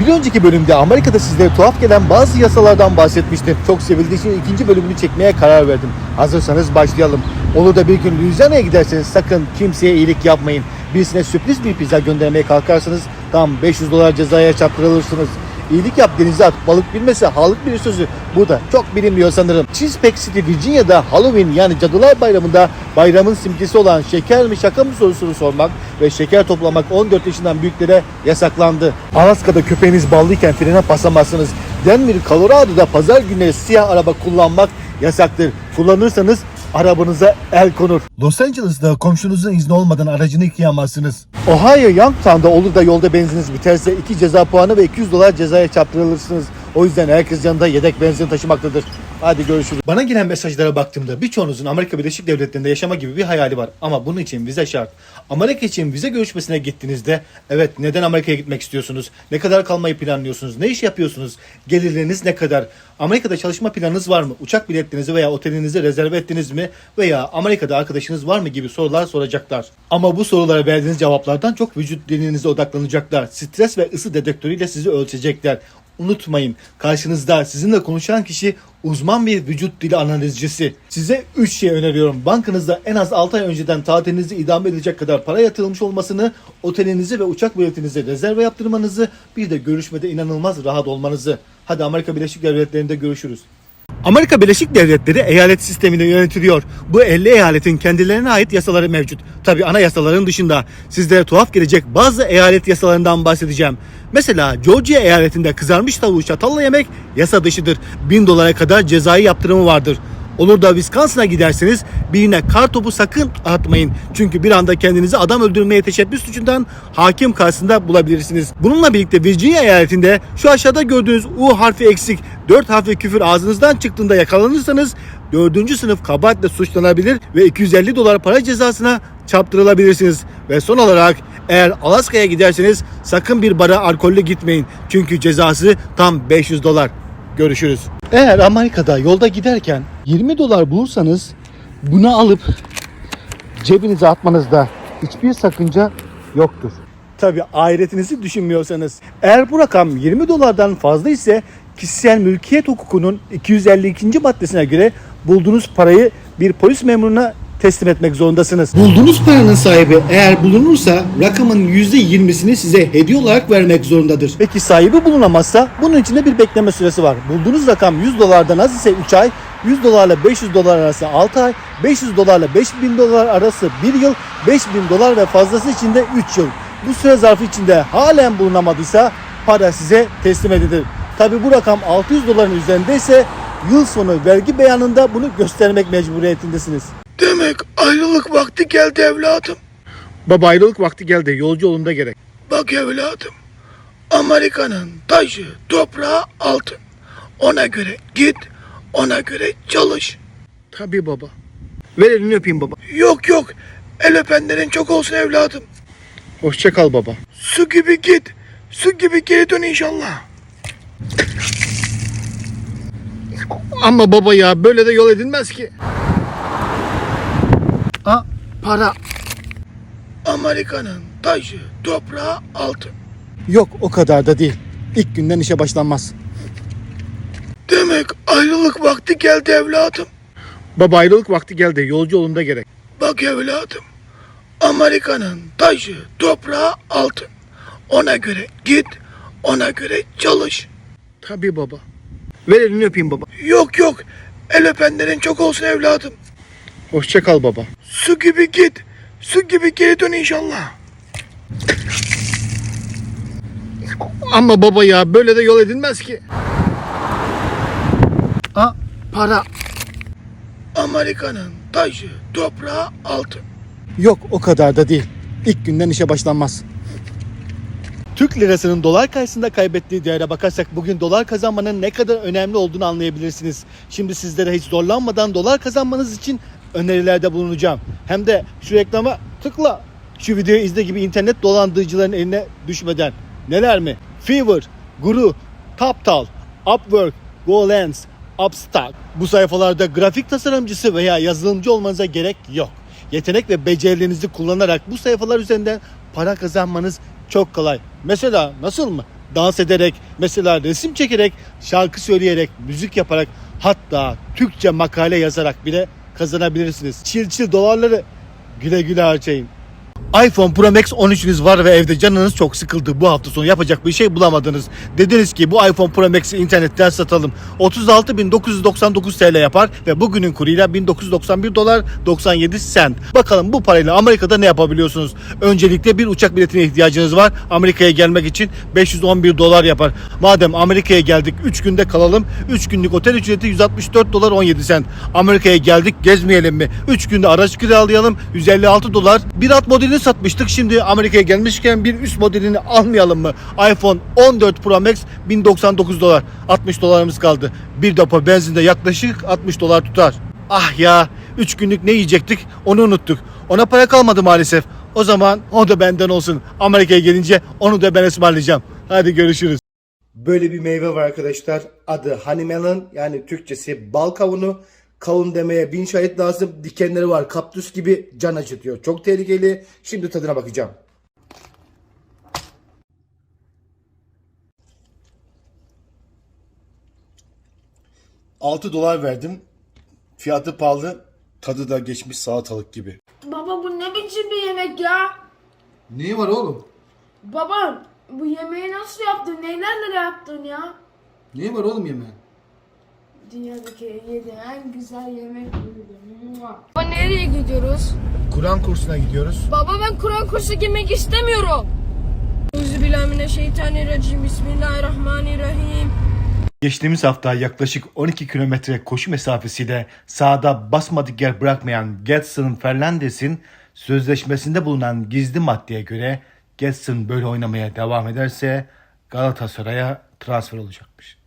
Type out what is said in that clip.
Bir önceki bölümde Amerika'da sizlere tuhaf gelen bazı yasalardan bahsetmiştim. Çok sevildiği için ikinci bölümünü çekmeye karar verdim. Hazırsanız başlayalım. Olur da bir gün Louisiana'ya giderseniz sakın kimseye iyilik yapmayın. Birisine sürpriz bir pizza göndermeye kalkarsanız tam 500 dolar cezaya çarptırılırsınız. İyilik yap denize at balık bilmese halık bir sözü burada çok bilinmiyor sanırım. Chesapeake City Virginia'da Halloween yani Cadılar Bayramı'nda bayramın simgesi olan şeker mi şaka mı sorusunu sormak ve şeker toplamak 14 yaşından büyüklere yasaklandı. Alaska'da köpeğiniz ballıyken frene basamazsınız. Denver, Colorado'da pazar günleri siyah araba kullanmak yasaktır. Kullanırsanız arabanıza el konur. Los Angeles'da komşunuzun izni olmadan aracını yıkayamazsınız. Ohio Youngstown'da olur da yolda benziniz biterse 2 ceza puanı ve 200 dolar cezaya çarptırılırsınız. O yüzden herkes yanında yedek benzin taşımaktadır. Hadi görüşürüz. Bana gelen mesajlara baktığımda birçoğunuzun Amerika Birleşik Devletleri'nde yaşama gibi bir hayali var. Ama bunun için vize şart. Amerika için vize görüşmesine gittiğinizde evet neden Amerika'ya gitmek istiyorsunuz? Ne kadar kalmayı planlıyorsunuz? Ne iş yapıyorsunuz? Gelirleriniz ne kadar? Amerika'da çalışma planınız var mı? Uçak biletlerinizi veya otelinizi rezerve ettiniz mi? Veya Amerika'da arkadaşınız var mı gibi sorular soracaklar. Ama bu sorulara verdiğiniz cevaplardan çok vücut dilinize odaklanacaklar. Stres ve ısı dedektörüyle sizi ölçecekler. Unutmayın karşınızda sizinle konuşan kişi uzman bir vücut dili analizcisi. Size 3 şey öneriyorum. Bankanızda en az 6 ay önceden tatilinizi idame edecek kadar para yatırılmış olmasını, otelinizi ve uçak biletinizi rezerve yaptırmanızı, bir de görüşmede inanılmaz rahat olmanızı. Hadi Amerika Birleşik Devletleri'nde görüşürüz. Amerika Birleşik Devletleri eyalet sisteminde yönetiliyor. Bu 50 eyaletin kendilerine ait yasaları mevcut. Tabi ana yasaların dışında. Sizlere tuhaf gelecek bazı eyalet yasalarından bahsedeceğim. Mesela Georgia eyaletinde kızarmış tavuğu çatalla yemek yasa dışıdır. 1000 dolara kadar cezai yaptırımı vardır. Olur da Wisconsin'a giderseniz birine kar topu sakın atmayın. Çünkü bir anda kendinizi adam öldürmeye teşebbüs suçundan hakim karşısında bulabilirsiniz. Bununla birlikte Virginia eyaletinde şu aşağıda gördüğünüz U harfi eksik 4 harfli küfür ağzınızdan çıktığında yakalanırsanız 4. sınıf kabahatle suçlanabilir ve 250 dolar para cezasına çarptırılabilirsiniz. Ve son olarak eğer Alaska'ya giderseniz sakın bir bara alkollü gitmeyin. Çünkü cezası tam 500 dolar. Görüşürüz. Eğer Amerika'da yolda giderken 20 dolar bulursanız bunu alıp cebinize atmanızda hiçbir sakınca yoktur. Tabi ahiretinizi düşünmüyorsanız. Eğer bu rakam 20 dolardan fazla ise kişisel mülkiyet hukukunun 252. maddesine göre bulduğunuz parayı bir polis memuruna teslim etmek zorundasınız. Bulduğunuz paranın sahibi eğer bulunursa rakamın %20'sini size hediye olarak vermek zorundadır. Peki sahibi bulunamazsa bunun için de bir bekleme süresi var. Bulduğunuz rakam 100 dolardan az ise 3 ay, 100 dolarla 500 dolar arası 6 ay, 500 dolarla 5000 dolar arası 1 yıl, 5000 dolar ve fazlası için de 3 yıl. Bu süre zarfı içinde halen bulunamadıysa para size teslim edilir. Tabi bu rakam 600 doların üzerindeyse yıl sonu vergi beyanında bunu göstermek mecburiyetindesiniz. Demek ayrılık vakti geldi evladım. Baba ayrılık vakti geldi. Yolcu yolunda gerek. Bak evladım. Amerika'nın taşı, toprağı altın. Ona göre git, ona göre çalış. Tabii baba. Ver elini öpeyim baba. Yok yok, el öpenlerin çok olsun evladım. Hoşça kal baba. Su gibi git, su gibi geri dön inşallah. Ama baba ya böyle de yol edilmez ki. A para. Amerika'nın taşı, toprağı altın. Yok o kadar da değil. İlk günden işe başlanmaz. Demek ayrılık vakti geldi evladım. Baba ayrılık vakti geldi. Yolcu yolunda gerek. Bak evladım. Amerika'nın taşı, toprağı altın. Ona göre git, ona göre çalış. Tabii baba. Ver elini öpeyim baba. Yok yok, el öpenlerin çok olsun evladım. Hoşça kal baba. Su gibi git, su gibi geri dön inşallah. Ama baba ya böyle de yol edilmez ki. A para. Amerika'nın taşı, toprağı altın. Yok o kadar da değil. İlk günden işe başlanmaz. Türk lirasının dolar karşısında kaybettiği değere bakarsak bugün dolar kazanmanın ne kadar önemli olduğunu anlayabilirsiniz. Şimdi sizlere hiç zorlanmadan dolar kazanmanız için önerilerde bulunacağım. Hem de şu reklama tıkla. Şu videoyu izle gibi internet dolandırıcıların eline düşmeden. Neler mi? Fever, Guru, TopTal, Upwork, GoLens, Upstock. Bu sayfalarda grafik tasarımcısı veya yazılımcı olmanıza gerek yok. Yetenek ve becerilerinizi kullanarak bu sayfalar üzerinden para kazanmanız çok kolay. Mesela nasıl mı? dans ederek, mesela resim çekerek, şarkı söyleyerek, müzik yaparak, hatta Türkçe makale yazarak bile kazanabilirsiniz. Çil çil dolarları güle güle harcayın. iPhone Pro Max 13'ünüz var ve evde canınız çok sıkıldı. Bu hafta sonu yapacak bir şey bulamadınız. Dediniz ki bu iPhone Pro Max'i internetten satalım. 36.999 TL yapar ve bugünün kuruyla 1991 dolar 97 sent. Bakalım bu parayla Amerika'da ne yapabiliyorsunuz? Öncelikle bir uçak biletine ihtiyacınız var. Amerika'ya gelmek için 511 dolar yapar. Madem Amerika'ya geldik 3 günde kalalım. 3 günlük otel ücreti 164 dolar 17 sent. Amerika'ya geldik gezmeyelim mi? 3 günde araç kiralayalım 156 dolar. Bir alt modelini satmıştık. Şimdi Amerika'ya gelmişken bir üst modelini almayalım mı? iPhone 14 Pro Max 1099 dolar. 60 dolarımız kaldı. Bir depo benzinde yaklaşık 60 dolar tutar. Ah ya 3 günlük ne yiyecektik onu unuttuk. Ona para kalmadı maalesef. O zaman o da benden olsun. Amerika'ya gelince onu da ben ısmarlayacağım. Hadi görüşürüz. Böyle bir meyve var arkadaşlar. Adı honeymelon yani Türkçesi bal kavunu. Kavun demeye bin şahit lazım. Dikenleri var kaktüs gibi can acıtıyor. Çok tehlikeli. Şimdi tadına bakacağım. Altı dolar verdim. Fiyatı pahalı. Tadı da geçmiş salatalık gibi. Baba bu ne biçim bir yemek ya? Neyi var oğlum? Baba bu yemeği nasıl yaptın? Nelerle yaptın ya? Neyi var oğlum yemeğin? Dünyadaki yediğin en güzel yemek buydu. Baba nereye gidiyoruz? Kur'an kursuna gidiyoruz. Baba ben Kur'an kursu girmek istemiyorum. Euzubillahimineşşeytanirracim. Bismillahirrahmanirrahim. Geçtiğimiz hafta yaklaşık 12 kilometre koşu mesafesiyle sahada basmadık yer bırakmayan Getson Fernandez'in sözleşmesinde bulunan gizli maddeye göre Getson böyle oynamaya devam ederse Galatasaray'a transfer olacakmış.